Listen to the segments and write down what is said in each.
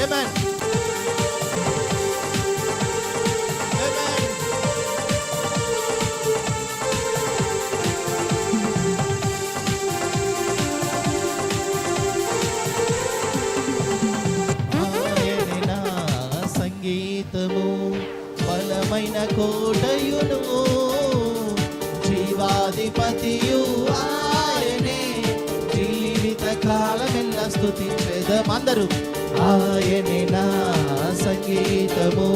Amen. సంగీతము బలమైన కోటయును జీవాధిపతియు ఆయనే జీవిత కాలమెల్ల స్థుతించే స్థుతించేదం అందరూ. ఆయనే నా సంగీతము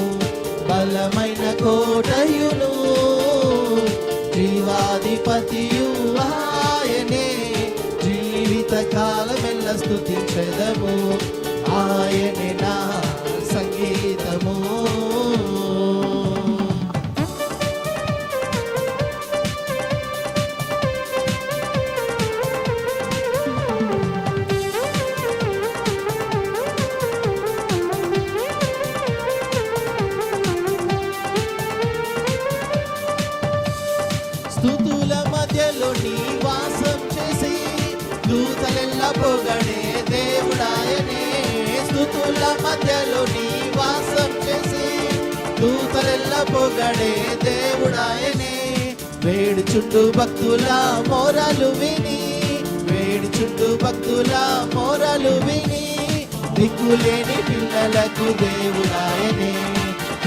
బలమైన కోటయును జీవాధిపతియు ఆయనే జీవిత కాలమెల్ల స్థుతించదము ఆయనే నా స్థుతుల మధ్యలో నీ వాసం చేసి దూతలెల్ల పొగడే దేవుడాయనే. స్థుతుల మధ్యలో నీ వాసం చేసి దూతలెల్ల పొగడే దేవుడాయనే. వేడి చుట్టూ భక్తుల మోరలు విని వేడి చుట్టూ భక్తుల మోరలు విని దిక్కులేని పిల్లలకు దేవుడాయనే.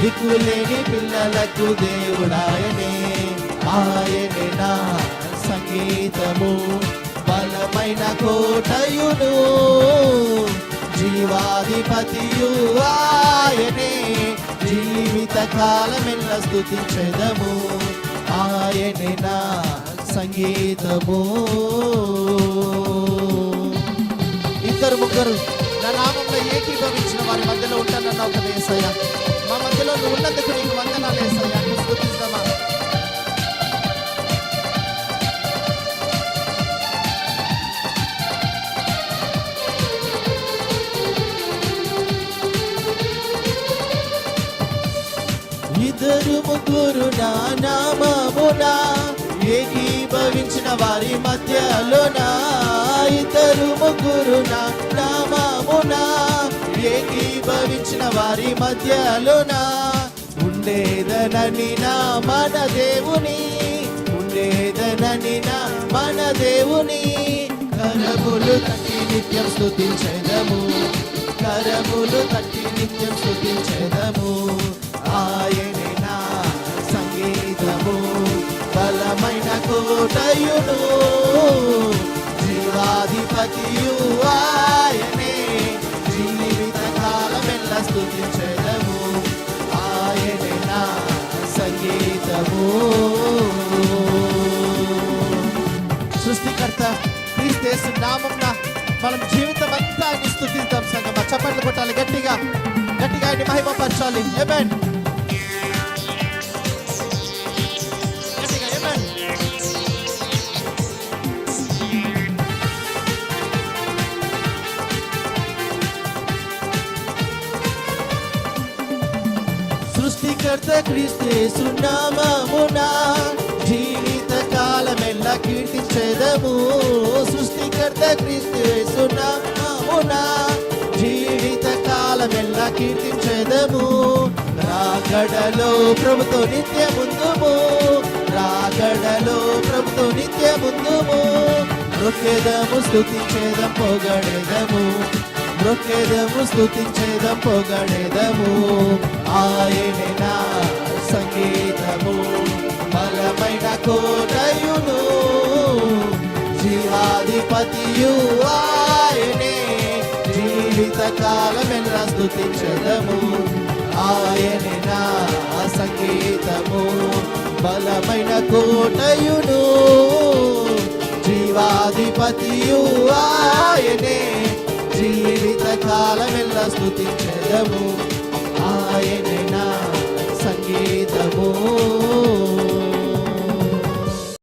దిక్కులేని పిల్లలకు దేవుడాయనే. ఆయనే నా సంగీతము? బలమైన కోటయును జీవాధిపతియు ఆయనే. జీవిత కాలమెల్ల స్థుతించెదము ఆయనే నా సంగీతము? ఇద్దరు ముగ్గురు నా నామంలో ఏకీభవించిన వారి మధ్యలో ఉంటానన్నావు కదా ఏసయ్య. మా మధ్యలో నువ్వు ఉన్నందుకు ఇద్దరు ముగ్గురు నా నామమున ఏకీభవించిన వారి మధ్యలోన? ఇద్దరు ముగ్గురు నా నామమున ఏకీభవించిన వారి మధ్యలోన? ఉండేదనని నా మన దేవుని. ఉండేదనని నా మన దేవుని. కరములు తట్టి నిత్యం స్థుతించదము కరములు తట్టి నిత్యం స్థుతించదము కోటయుడు జీవాధిపతియు ఆయనే. జీవిత కాలమెల్ల స్థుతించెదము ఆయనే నా సంగీతము. సృష్టికర్త క్రీస్తు నామం మనం జీవితం అంతా ఆయన స్థుతిద్దాం సంగమ. చప్పట్లు కొట్టాలి గట్టిగా గట్టిగా ఆయన మహిమపరచాలి. ఏమేన్ సృష్టికర్త క్రీస్తేసు నామమున జీవిత కాలమెల్ల కీర్తించెదము సృష్టికర్త క్రీస్తేసు నామమున జీవిత కాలమెల్ల కీర్తించెదము రాగడలో ప్రభుతో నిత్య ముందుము. రాగడలో ప్రభుతో నిత్య ముందుము. మృక్కెదము స్థుతించేదం పొగడెదము. మృక్కెదము స్థుతించేదం పొగడెదము. ఆయనే నా కోటయును జిహాధిపతియు ఆయనే. జీవిత కాలమెల్ల స్థుతించదము ఆయనే నా సంగీతము బలమైన కోటయును జీవాధిపతియు ఆయనే. జీవిత కాలమెల్ల స్థుతించదము ఆయనే నా సంగీతము